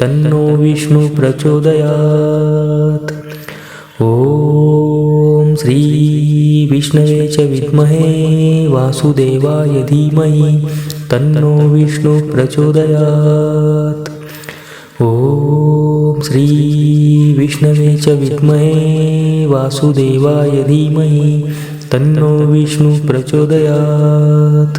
तन्नो विष्णु प्रचोदयात्। ॐ श्री विष्णवे च विद्महे वासुदेवाय धीमहि तन्नो विष्णु प्रचोदयात्। ॐ श्री विष्णवे च विद्महे वासुदेवाय धीमहि तन्नो विष्णु प्रचोदयात्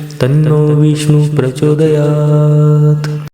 तन्नो विष्णुः प्रचोदयात्